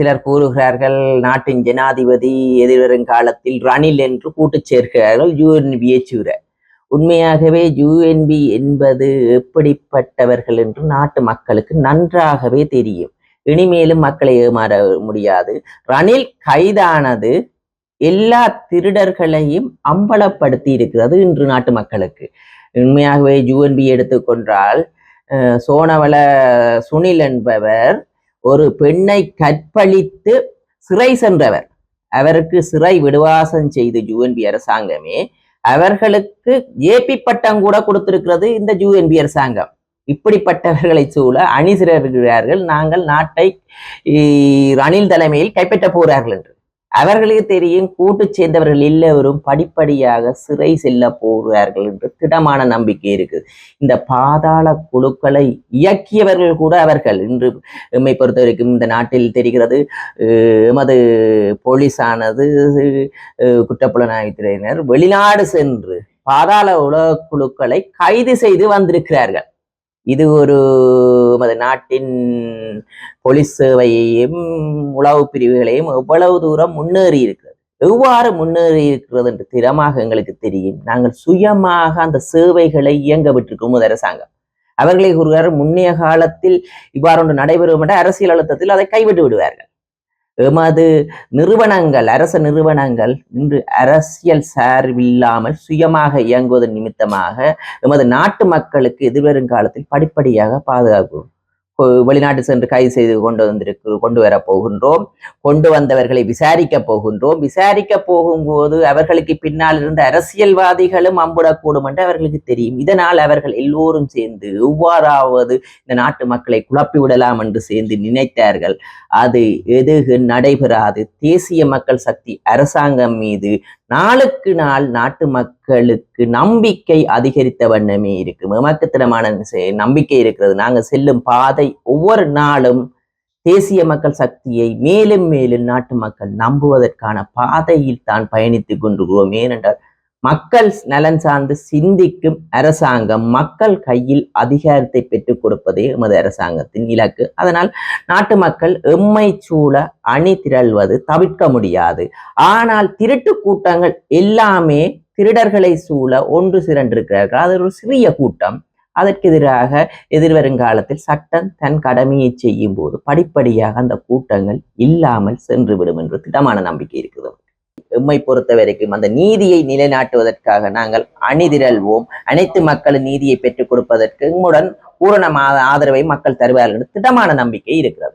சிலர் கூறுகிறார்கள் நாட்டின் ஜனாதிபதி எதிர்வரும் காலத்தில் ரணில் என்று கூட்டுச் சேர்க்கிறார்கள் யூஎன்பியை சூர உண்மையாகவே யூஎன்பி என்பது எப்படிப்பட்டவர்கள் என்று நாட்டு மக்களுக்கு நன்றாகவே தெரியும். இனிமேலும் மக்களை ஏமாற முடியாது. ரணில் கைதானது எல்லா திருடர்களையும் அம்பலப்படுத்தி இருக்கிறது இன்று நாட்டு மக்களுக்கு. உண்மையாகவே யூஎன்பி எடுத்துக்கொண்டால் சோனவள சுனில் என்பவர் ஒரு பெண்ணை கற்பழித்து சிறை சென்றவர். அவருக்கு சிறை விடுவாசம் செய்து யூஎன்பி அரசாங்கமே அவர்களுக்கு ஏபி பட்டம் கூட கொடுத்திருக்கிறது இந்த யூஎன்பி அரசாங்கம். இப்படிப்பட்டவர்களை சூழ அணி சிறர்கிறார்கள் நாங்கள் நாட்டை ரணில் தலைமையில் கைப்பற்ற போகிறார்கள் என்று. அவர்களுக்கு தெரியும் கூட்டு சேர்ந்தவர்கள் எல்லோரும் படிப்படியாக சிறை செல்ல போகிறார்கள் என்று திடமான நம்பிக்கை இருக்குது இந்த பாதாள குழுக்களை இயக்கியவர்கள் கூட அவர்கள். இன்று எம்மை பொறுத்த வரைக்கும் இந்த நாட்டில் தெரிகிறது எமது போலீஸானது குற்றப்புலனாய்வுத்துறையினர் வெளிநாடு சென்று பாதாள உலக குழுக்களை கைது செய்து வந்திருக்கிறார்கள். இது ஒரு நாட்டின் போலீஸ் சேவையையும் உளவு பிரிவுகளையும் எவ்வளவு தூரம் முன்னேறி இருக்கிறது? எவ்வாறு முன்னேறி இருக்கிறது என்று திறமாக எங்களுக்கு தெரியும். நாங்கள் சுயமாக அந்த சேவைகளை இயங்க விட்டிருக்கோம் அரசாங்கம். அவர்களை ஒருவர் முன்னைய காலத்தில் இவ்வாறு ஒன்று நடைபெறும் என்ற அரசியல் அழுத்தத்தில் அதை கைவிட்டு விடுவார்கள். எமது நிறுவனங்கள் அரச நிறுவனங்கள் இன்று அரசியல் சார்பில்லாமல் சுயமாக இயங்குவதன் நிமித்தமாக எமது நாட்டு மக்களுக்கு எதிர்வரும் காலத்தில் படிப்படியாக பாதுகாக்கும். வெளிநாட்டு சென்று கைது செய்து கொண்டு வந்திருக்கு கொண்டு வர போகின்றோம். கொண்டு வந்தவர்களை விசாரிக்க போகின்றோம். விசாரிக்க போகும்போது அவர்களுக்கு பின்னால் இருந்த அரசியல்வாதிகளும் அம்புடக்கூடும் என்று அவர்களுக்கு தெரியும். இதனால் அவர்கள் எல்லோரும் சேர்ந்து எவ்வாறாவது இந்த நாட்டு மக்களை குழப்பி விடலாம் என்று சேர்ந்து நினைத்தார்கள். அது எதுகு நடைபெறாது. தேசிய மக்கள் சக்தி அரசாங்கம் மீது நாளுக்கு நாள் நாட்டு மக்களுக்கு நம்பிக்கை அதிகரித்த வண்ணமே இருக்கு. எமக்குத்தனமான செ- நம்பிக்கை இருக்கிறது. நாங்க செல்லும் பாதை ஒவ்வொரு நாளும் தேசிய மக்கள் சக்தியை மேலும் மேலும் நாட்டு மக்கள் நம்புவதற்கான பாதையில் தான் பயணித்துக் கொண்டுகிறோம் ஏனென்றால் மக்கள் நலன் சார்ந்து சிந்திக்கும் அரசாங்கம் மக்கள் கையில் அதிகாரத்தை பெற்றுக் கொடுப்பதே எமது அரசாங்கத்தின் இலக்கு. அதனால் நாட்டு மக்கள் எம்மை சூழ அணி திரள்வது தவிர்க்க முடியாது. ஆனால் திருட்டு கூட்டங்கள் எல்லாமே திருடர்களை சூழ ஒன்று திரண்டிருக்கிறார்கள் அது ஒரு சிறிய கூட்டம். அதற்கு எதிராக எதிர்வரும் காலத்தில் சட்டம் தன் கடமையை செய்யும் போது படிப்படியாக அந்த கூட்டங்கள் இல்லாமல் சென்றுவிடும் என்று திடமான நம்பிக்கை இருக்குது எம்மை பொறுத்த வரைக்கும் அந்த நீதியை நிலைநாட்டுவதற்காக நாங்கள் அணிதிரள்வோம். அனைத்து மக்களின் நீதியை பெற்றுக் கொடுப்பதற்கு எம்முடன் பூரண ஆதரவை மக்கள் தருவார்கள் என்று திடமான நம்பிக்கை இருக்கிறது.